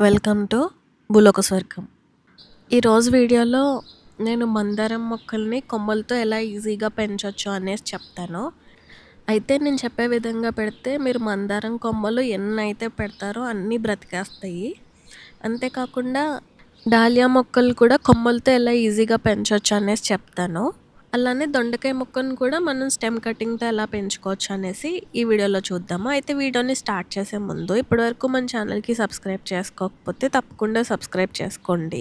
Welcome to భూలోక స్వర్గం. ఈరోజు వీడియోలో నేను మందారం మొక్కల్ని కొమ్మలతో ఎలా ఈజీగా పెంచవచ్చు అనేసి చెప్తాను. అయితే నేను చెప్పే విధంగా పెడితే మీరు మందారం కొమ్మలు ఎన్ని అయితే పెడతారో అన్నీ బ్రతికేస్తాయి. అంతేకాకుండా డాలియా మొక్కలు కూడా కొమ్మలతో ఎలా ఈజీగా పెంచవచ్చు అనేసి చెప్తాను. అలానే దొండకాయ మొక్కను కూడా మనం స్టెమ్ కటింగ్తో ఎలా పెంచుకోవచ్చు అనేసి ఈ వీడియోలో చూద్దాము. అయితే వీడియోని స్టార్ట్ చేసే ముందు ఇప్పటివరకు మన ఛానల్కి సబ్స్క్రైబ్ చేసుకోకపోతే తప్పకుండా సబ్స్క్రైబ్ చేసుకోండి.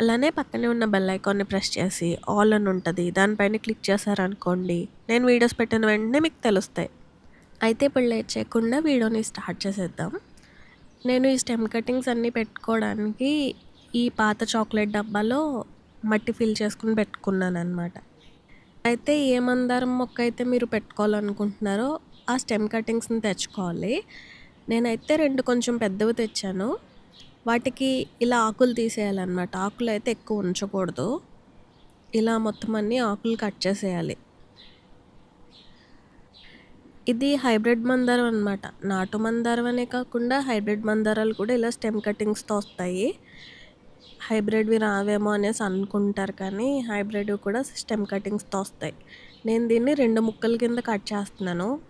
అలానే పక్కనే ఉన్న బెల్ ఐకాన్ని ప్రెస్ చేసి ఆల్ అని ఉంటుంది. దానిపైన క్లిక్ చేశారనుకోండి నేను వీడియోస్ పెట్టిన వెంటనే మీకు తెలుస్తాయి. అయితే ఇప్పుడు లేట్ చేయకుండా వీడియోని స్టార్ట్ చేసేద్దాం. నేను ఈ స్టెమ్ కటింగ్స్ అన్నీ పెట్టుకోవడానికి ఈ పాత చాక్లెట్ డబ్బాలో మట్టి ఫిల్ చేసుకుని పెట్టుకున్నాను అనమాట అయితే ఏ మందారం మొక్క అయితే మీరు పెట్టుకోవాలనుకుంటున్నారో ఆ స్టెమ్ కటింగ్స్ని తెచ్చుకోవాలి. నేనైతే రెండు కొంచెం పెద్దవి తెచ్చాను. వాటికి ఇలా ఆకులు తీసేయాలన్నమాట. ఆకులు అయితే ఎక్కువ ఉంచకూడదు. ఇలా మొత్తం అన్ని ఆకులు కట్ చేసేయాలి. ఇది హైబ్రిడ్ మందారం అనమాట నాటు మందారం అనే కాకుండా హైబ్రిడ్ మందారాలు కూడా ఇలా స్టెమ్ కటింగ్స్తో వస్తాయి. హైబ్రిడ్వి రావేమో అనేసి అనుకుంటారు కానీ హైబ్రిడ్ కూడా స్టెమ్ కటింగ్స్తో వస్తాయి. నేను దీన్ని రెండు ముక్కల కింద కట్ చేస్తున్నాను.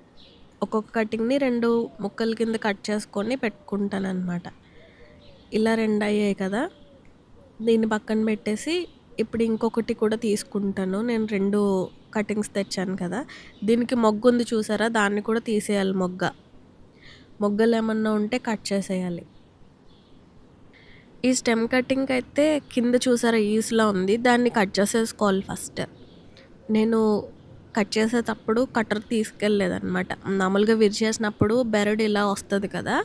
ఒక్కొక్క కటింగ్ని రెండు ముక్కల కింద కట్ చేసుకొని పెట్టుకుంటాను అనమాట ఇలా రెండు అయ్యాయి కదా. దీన్ని పక్కన పెట్టేసి ఇప్పుడు ఇంకొకటి కూడా తీసుకుంటాను. నేను రెండు కటింగ్స్ తెచ్చాను కదా. దీనికి మొగ్గు ఉంది చూసారా? దాన్ని కూడా తీసేయాలి మొగ్గ. మొగ్గలు ఏమన్నా ఉంటే కట్ చేసేయాలి. ఈ స్టెమ్ కటింగ్ అయితే కింద చూసారా ఈస్లా ఉంది. దాన్ని కట్ చేసేసుకోవాలి ఫస్ట్. నేను కట్ చేసేటప్పుడు కట్టర్ తీసుకెళ్ళలేదన్నమాట. మామూలుగా విరిచేసినప్పుడు బెరడు ఇలా వస్తుంది కదా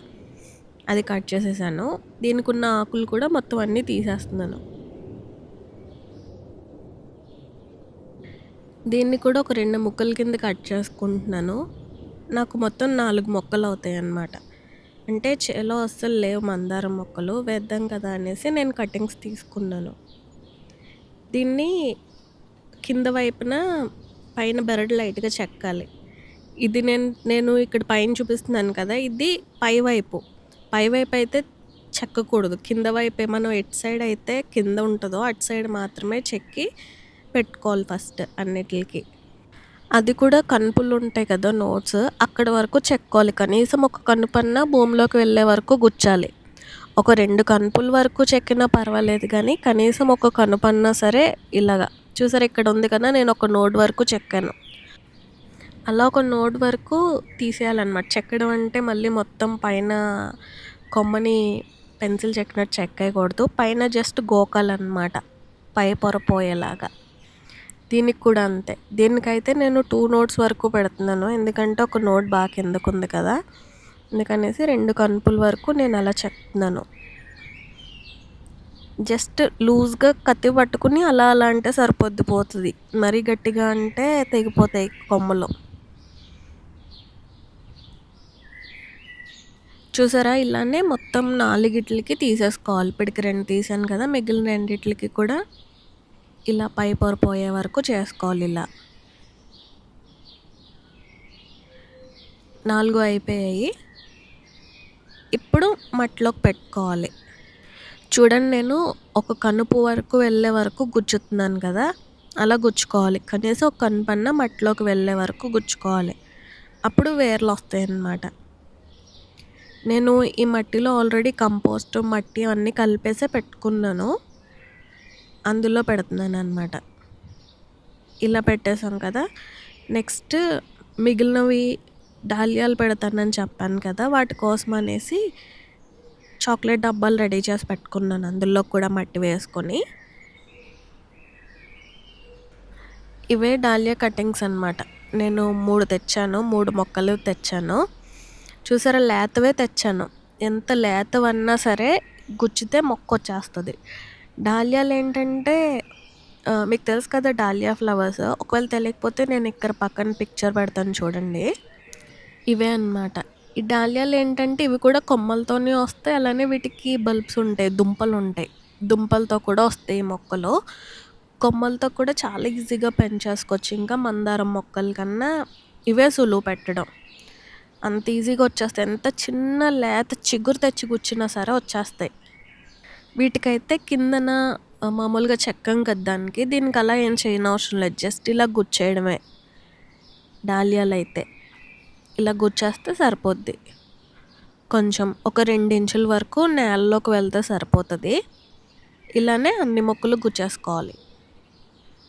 అది కట్ చేసేసాను. దీనికి ఉన్న ఆకులు కూడా మొత్తం అన్నీ తీసేస్తున్నాను. దీన్ని కూడా ఒక రెండు ముక్కల కింద కట్ చేసుకుంటున్నాను. నాకు మొత్తం నాలుగు మొక్కలు అవుతాయి అన్నమాట అంటే చేలో అస్సలు లేవు మందారం మొక్కలు వేద్దాం కదా అనేసి నేను కటింగ్స్ తీసుకున్నాను. దీన్ని కింద వైపున పైన బెరడు లైట్గా చెక్కాలి. ఇది నేను నేను ఇక్కడ పైన చూపిస్తున్నాను కదా ఇది పై వైపు. పై వైపు అయితే చెక్కకూడదు. కింద వైపు మనం ఎటు సైడ్ అయితే కింద ఉంటుందో అటు సైడ్ మాత్రమే చెక్కి పెట్టుకోవాలి ఫస్ట్ అన్నిటికి. అది కూడా కనుపులు ఉంటాయి కదా నోట్స్ అక్కడ వరకు చెక్కోవాలి కనీసం ఒక కనుపన్న భూమిలోకి వెళ్ళే వరకు గుచ్చాలి. ఒక రెండు కనుపుల వరకు చెక్కినా పర్వాలేదు కానీ కనీసం ఒక కనుపన్నా సరే ఇలాగా. చూసారు ఇక్కడ ఉంది కదా నేను ఒక నోట్ వరకు చెక్కాను అలా ఒక నోట్ వరకు తీసేయాలన్నమాట. చెక్కడం అంటే మళ్ళీ మొత్తం పైన కొమ్మని పెన్సిల్ చెక్కినట్టు చెక్కేయకూడదు పైన జస్ట్ గోకాలన్నమాట. పై పొర పోయేలాగా. దీనికి కూడా అంతే. దీనికైతే నేను టూ నోట్స్ వరకు పెడుతున్నాను. ఎందుకంటే ఒక నోట్ బాగా కిందకు ఉంది కదా. అందుకనేసి రెండు కనుపుల వరకు నేను అలా చెప్తున్నాను. జస్ట్ లూజ్గా కత్తి పట్టుకుని అలా అలా అంటే సరిపోద్ది పోతుంది. మరీ గట్టిగా అంటే తెగిపోతాయి కొమ్మలు. చూసారా? ఇలానే మొత్తం నాలుగిట్లకి తీసేసుకోవాలి. పిడికి రెండు తీసాను కదా. మిగిలిన రెండిట్లకి కూడా ఇలా పై పొర పోయే వరకు చేసుకోవాలి ఇలా. నాలుగు అయిపోయాయి. ఇప్పుడు మట్టిలోకి పెట్టుకోవాలి. చూడండి నేను ఒక కనుపు వరకు వెళ్ళే వరకు గుచ్చుతున్నాను కదా అలా గుచ్చుకోవాలి. కనీసం ఒక కనుపన్న మట్టిలోకి వెళ్ళే వరకు గుచ్చుకోవాలి. అప్పుడు వేర్లు వస్తాయి అన్నమాట నేను ఈ మట్టిలో ఆల్రెడీ కంపోస్ట్ మట్టి అన్నీ కలిపేసే పెట్టుకున్నాను. అందులో పెడుతున్నాను అనమాట ఇలా పెట్టేసాం కదా. నెక్స్ట్ మిగిలినవి డాలియాలు పెడతానని చెప్పాను కదా. వాటి కోసం అనేసి చాక్లెట్ డబ్బాలు రెడీ చేసి పెట్టుకున్నాను. అందులో కూడా మట్టి వేసుకొని. ఇవే డాలియా కటింగ్స్ అనమాట నేను మూడు తెచ్చాను మూడు మొక్కలు తెచ్చాను. చూసారా లేతవే తెచ్చాను. ఎంత లేతవన్నా సరే గుచ్చితే మొక్క వచ్చేస్తుంది. డాలియాలు ఏంటంటే మీకు తెలుసు కదా డాలియా ఫ్లవర్స్. ఒకవేళ తెలియకపోతే నేను ఇక్కడ పక్కన పిక్చర్ పెడతాను చూడండి. ఇవే అనమాట ఈ డాలియాలు ఏంటంటే ఇవి కూడా కొమ్మలతోనే వస్తాయి. అలానే వీటికి బల్బ్స్ ఉంటాయి దుంపలు ఉంటాయి. దుంపలతో కూడా వస్తాయి మొక్కలు. కొమ్మలతో కూడా చాలా ఈజీగా పెంచేసుకోవచ్చు. ఇంకా మందారం మొక్కల కన్నా ఇవే సులువు పెట్టడం. అంత ఈజీగా వచ్చేస్తాయి. ఎంత చిన్న లేత చిగురు తెచ్చి కూర్చున్నా సరే వచ్చేస్తాయి. వీటికైతే కిందన మామూలుగా చెక్కం కద్దానికి దీనికి అలా ఏం చేయని అవసరం లేదు. జస్ట్ ఇలా గుచ్చేయడమే. డాలియాలు అయితే ఇలా గుచ్చేస్తే సరిపోద్ది. కొంచెం ఒక రెండు ఇంచుల వరకు నేలలోకి వెళ్తే సరిపోతుంది. ఇలానే అన్ని మొక్కలు గుచ్చేసుకోవాలి.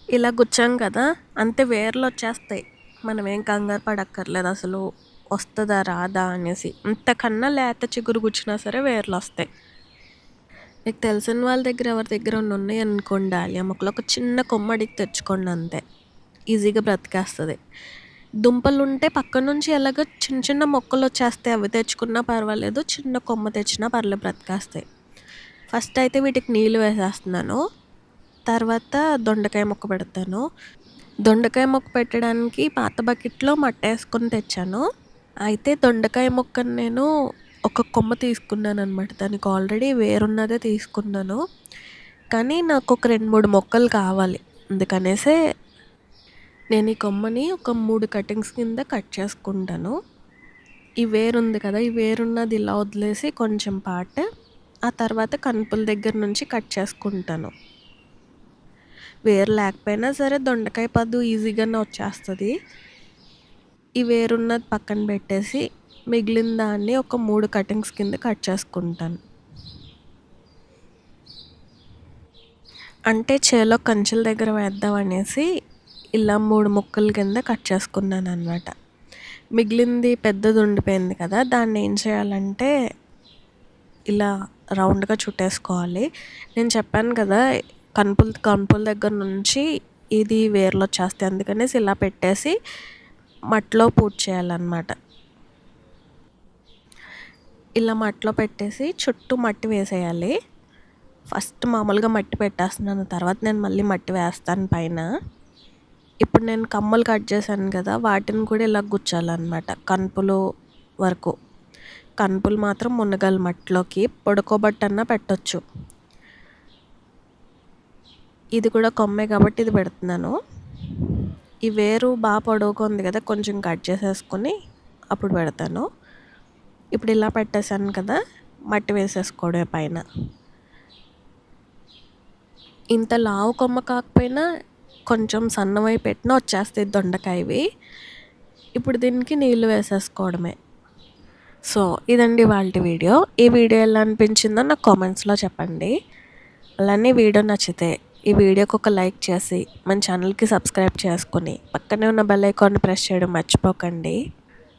ఇలా గుచ్చాం కదా అంతే వేర్లు వచ్చేస్తాయి. మనం ఏం కంగారు పడక్కర్లేదు అసలు. వస్తుందా రాదా అనేసి. ఇంతకన్నా లేత చిగురు గుచ్చినా సరే వేర్లు వస్తాయి. మీకు తెలిసిన వాళ్ళ దగ్గర ఎవరి దగ్గర ఉన్నాయి అనుకోండి డాలియా మొక్కలు ఒక చిన్న కొమ్మ అడిగి తెచ్చుకోండి అంతే. ఈజీగా బ్రతికేస్తుంది. దుంపలు ఉంటే పక్క నుంచి ఎలాగో చిన్న చిన్న మొక్కలు వచ్చేస్తాయి అవి తెచ్చుకున్నా పర్వాలేదు చిన్న కొమ్మ తెచ్చినా పర్లేదు బ్రతికేస్తాయి. ఫస్ట్ అయితే వీటికి నీళ్ళు వేసేస్తున్నాను. తర్వాత దొండకాయ మొక్క పెడతాను. దొండకాయ మొక్క పెట్టడానికి పాత బకెట్లో మట్టి వేసుకొని తెచ్చాను. అయితే దొండకాయ మొక్కను నేను ఒక కొమ్మ తీసుకున్నాను అనమాట దానికి ఆల్రెడీ వేరున్నదే తీసుకున్నాను. కానీ నాకు ఒక రెండు మూడు మొక్కలు కావాలి. అందుకనేసే నేను ఈ కొమ్మని ఒక మూడు కటింగ్స్ కింద కట్ చేసుకుంటాను. ఈ వేరు ఉంది కదా ఈ వేరున్నది ఇలా వదిలేసి కొంచెం పార్ట్ ఆ తర్వాత కనుపుల దగ్గర నుంచి కట్ చేసుకుంటాను. వేరు లేకపోయినా సరే దొండకాయ పద్దు ఈజీగానే వచ్చేస్తుంది. ఈ వేరున్నది పక్కన పెట్టేసి మిగిలిన దాన్ని ఒక మూడు కటింగ్స్ కింద కట్ చేసుకుంటాను. అంటే చేలో కంచెల దగ్గర వేద్దాం అనేసి ఇలా మూడు ముక్కల కింద కట్ చేసుకున్నాను అనమాట మిగిలింది పెద్దది ఉండిపోయింది కదా దాన్ని ఏం చేయాలంటే ఇలా రౌండ్గా చుట్టేసుకోవాలి. నేను చెప్పాను కదా కనుపుల కనుపుల దగ్గర నుంచి ఇది వేర్లు వచ్చేస్తాయి. అందుకనేసి ఇలా పెట్టేసి మట్టిలో పూర్తి చేయాలన్నమాట. ఇలా మట్టిలో పెట్టేసి చుట్టూ మట్టి వేసేయాలి. ఫస్ట్ మామూలుగా మట్టి పెట్టేస్తున్నాను. తర్వాత నేను మళ్ళీ మట్టి వేస్తాను పైన. ఇప్పుడు నేను కమ్మలు కట్ చేశాను కదా వాటిని కూడా ఇలా గుచ్చాలన్నమాట కనుపులు వరకు. కనుపులు మాత్రం మునగాలి మట్టిలోకి. పడుకోబట్టన్నా పెట్టచ్చు. ఇది కూడా కొమ్మే కాబట్టి ఇది పెడుతున్నాను. ఈ వేరు బాగా పొడవుగా ఉంది కదా కొంచెం కట్ చేసేసుకొని అప్పుడు పెడతాను. ఇప్పుడు ఇలా పెట్టేశాను కదా మట్టి వేసేసుకోవడమే పైన. ఇంత లావు కొమ్మ కాకపోయినా కొంచెం సన్నమై పెట్టినా వచ్చేస్తాయి దొండకాయవి ఇప్పుడు దీనికి నీళ్ళు వేసేసుకోవడమే. సో ఇదండి వాళ్ళ వీడియో. ఈ వీడియో ఎలా అనిపించిందో నాకు కామెంట్స్లో చెప్పండి. అలానే వీడియో నచ్చితే ఈ వీడియోకి ఒక లైక్ చేసి మన ఛానల్కి సబ్స్క్రైబ్ చేసుకుని పక్కనే ఉన్న బెల్ ఐకాన్ని ప్రెస్ చేయడం మర్చిపోకండి.